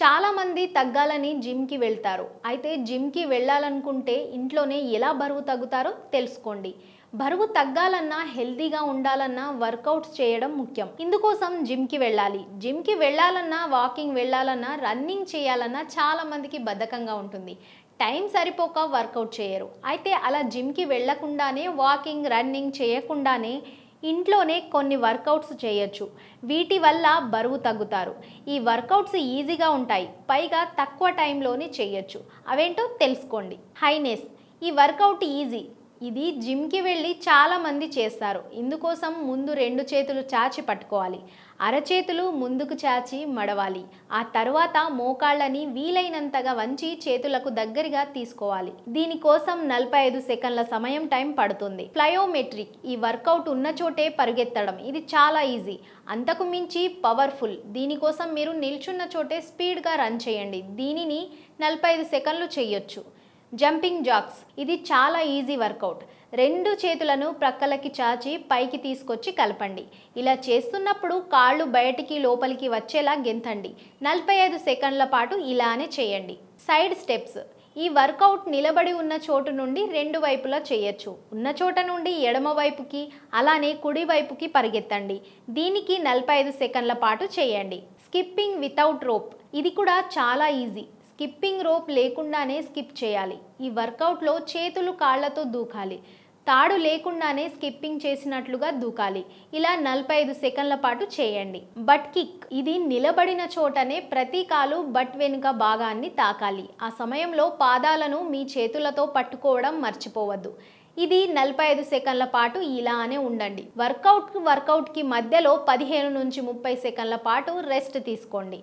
చాలామంది తగ్గాలని జిమ్కి వెళ్తారు. అయితే జిమ్కి వెళ్ళాలనుకుంటే ఇంట్లోనే ఎలా బరువు తగ్గుతారో తెలుసుకోండి. బరువు తగ్గాలన్నా హెల్తీగా ఉండాలన్నా వర్కౌట్స్ చేయడం ముఖ్యం. ఇందుకోసం జిమ్కి వెళ్ళాలి. జిమ్కి వెళ్ళాలన్నా వాకింగ్ వెళ్ళాలన్నా రన్నింగ్ చేయాలన్నా చాలామందికి బద్ధకంగా ఉంటుంది. టైం సరిపోక వర్కౌట్ చేయరు. అయితే అలా జిమ్కి వెళ్ళకుండానే వాకింగ్ రన్నింగ్ చేయకుండానే ఇంట్లోనే కొన్ని వర్కౌట్స్ చేయొచ్చు. వీటి వల్ల బరువు తగ్గుతారు. ఈ వర్కౌట్స్ ఈజీగా ఉంటాయి. పైగా తక్కువ టైంలోనే చేయొచ్చు. అవేంటో తెలుసుకోండి. హైనెస్ ఈ వర్కౌట్ ఈజీ. ఇది జిమ్కి వెళ్ళి చాలామంది చేస్తారు. ఇందుకోసం ముందు రెండు చేతులు చాచి పట్టుకోవాలి. అరచేతులు ముందుకు చాచి మడవాలి. ఆ తర్వాత మోకాళ్ళని వీలైనంతగా వంచి చేతులకు దగ్గరగా తీసుకోవాలి. దీనికోసం నలభై ఐదు సెకండ్ల సమయం టైం పడుతుంది. ప్లయోమెట్రిక్ ఈ వర్కౌట్ ఉన్న చోటే పరుగెత్తడం. ఇది చాలా ఈజీ. అంతకు మించి పవర్ఫుల్. దీనికోసం మీరు నిల్చున్న చోటే స్పీడ్గా రన్ చేయండి. దీనిని నలభై ఐదు సెకండ్లు చేయొచ్చు. Jumping jacks. ఇది చాలా ఈజీ వర్కౌట్. రెండు చేతులను ప్రక్కలకి చాచి పైకి తీసుకొచ్చి కలపండి. ఇలా చేస్తున్నప్పుడు కాళ్ళు బయటికి లోపలికి వచ్చేలా గెంతండి. నలభై ఐదు సెకండ్ల పాటు ఇలానే చేయండి. Side steps. ఈ వర్కౌట్ నిలబడి ఉన్న చోటు నుండి రెండు వైపులా చేయొచ్చు. ఉన్న చోట నుండి ఎడమ వైపుకి అలానే కుడి వైపుకి పరిగెత్తండి. దీనికి నలభై ఐదు సెకండ్ల పాటు చేయండి. Skipping without rope. ఇది కూడా చాలా ఈజీ. స్కిప్పింగ్ రోప్ లేకుండానే స్కిప్ చేయాలి. ఈ వర్కౌట్లో చేతులు కాళ్ళతో దూకాలి. తాడు లేకుండానే స్కిప్పింగ్ చేసినట్లుగా దూకాలి. ఇలా నలభై ఐదు సెకండ్ల పాటు చేయండి. బట్ కిక్ ఇది నిలబడిన చోటనే ప్రతి కాలు బట్ వెనుక భాగాన్ని తాకాలి. ఆ సమయంలో పాదాలను మీ చేతులతో పట్టుకోవడం మర్చిపోవద్దు. ఇది నలభై ఐదు సెకండ్ల పాటు ఇలానే ఉండండి. వర్కౌట్ వర్కౌట్కి మధ్యలో పదిహేను నుంచి ముప్పై సెకండ్ల పాటు రెస్ట్ తీసుకోండి.